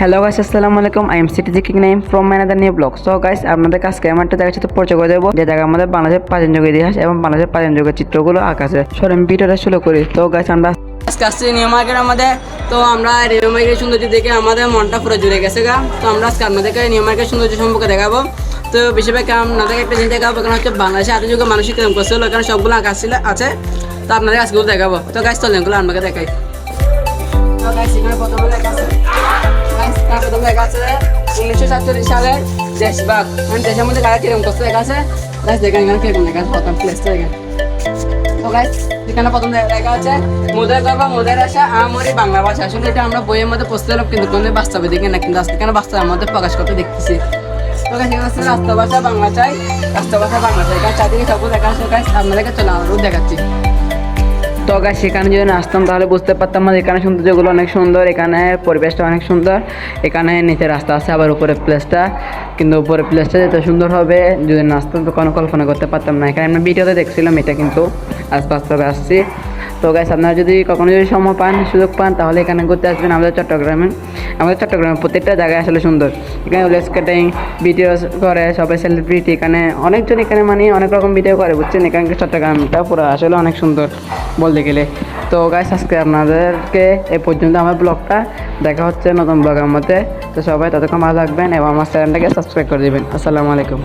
Hello guys আসসালামু আলাইকুম I am City King Naim from another new vlog so guys আপনাদের কাছকে আমার একটা জায়গার সাথে পরিচয় করে দেবো, যে জায়গা আমাদের বাংলাদেশের প্রাচীন যুগের ইতিহাস এবং বাংলাদেশের প্রাচীন যুগের চিত্রগুলো আঁকাছে সর আমি ভিডিওটা শুরু করি। তো গাইস আমরা আজকে আমাদের। তো আমরা সৌন্দর্য দেখে আমাদের মনটা পুরো জুড়ে গেছে গা। তো আমরা আজকে আপনাদেরকে নিউ সৌন্দর্য সম্পর্কে দেখাবো। তো বেশিরভাগ আপনাদেরকে একটা জিনিস দেখাবো, কারণ হচ্ছে বাংলাদেশে আদি যুগে মানুষ কেমন করছিল এখানে সবগুলো আঁকা আছে। তো আপনাদের আজকে দেখাবো। তো গাছ চলেন আপনাকে দেখাই। উনিশশো সাতচল্লিশ সালের দেশবাগ। মানে দেশের মধ্যে কারা কীরকম করছে লেখা আছে? এখানে প্রথম প্লেসটা গাইস এখানে প্রথম লেখা আছে, মোদের গর্ব, মোদের আশা আমরি বাংলা ভাষা। আসলে এটা আমরা বইয়ের মধ্যে পড়তে পেলাম কিন্তু কোনো বাস্তবে দেখি না, কিন্তু আজকে কেন বাস্তবে আমাদের প্রকাশ করতে দেখতেছি। তো গাইস এখানে আছে রাষ্ট্র ভাষা বাংলা চাই রাষ্ট্র ভাষা বাংলা চাই। চারদিকে সবগুলো লেখা আছে গাইস আপনাদেরকে চলে আরও দেখাচ্ছি। গাইস সেখানে যদি না আসতাম তাহলে বুঝতে পারতাম না এখানে সৌন্দর্যগুলো অনেক সুন্দর, এখানে পরিবেশটা অনেক সুন্দর, এখানে নিচে রাস্তা আছে, আবার উপরে প্লেসটা কিন্তু উপরে প্লেসটা যেতে সুন্দর হবে, যদি না আসতাম তো কোনো কল্পনা করতে পারতাম না। এখানে আমি ভিডিওতে দেখছিলাম এটা কিন্তু আস্তে আস্তে আসছি। তো গাইস আপনারা যদি কখনো যদি সময় পান, সুযোগ পান, তাহলে এখানে ঘুরতে আসবেন আমাদের চট্টগ্রামে। আমাদের চট্টগ্রামের প্রত্যেকটা জায়গায় আসলে সুন্দর। এখানে লেস কাটিং ভিডিও করে, সবাই সেলিব্রিটি এখানে অনেকজন এখানে মানে অনেক রকম ভিডিও করে, বুঝছেন? এখানে চট্টগ্রামটা পুরো আসলে অনেক সুন্দর বলতে গেলে। তো গাইস আজকে আপনাদেরকে এ পর্যন্ত আমার ব্লগটা দেখা হচ্ছে নতুন ব্লগের মধ্যে। তো সবাই ততক্ষণ ভালো থাকবেন এবং আমার চ্যানেলটাকে সাবস্ক্রাইব করে দেবেন। আসসালামু আলাইকুম।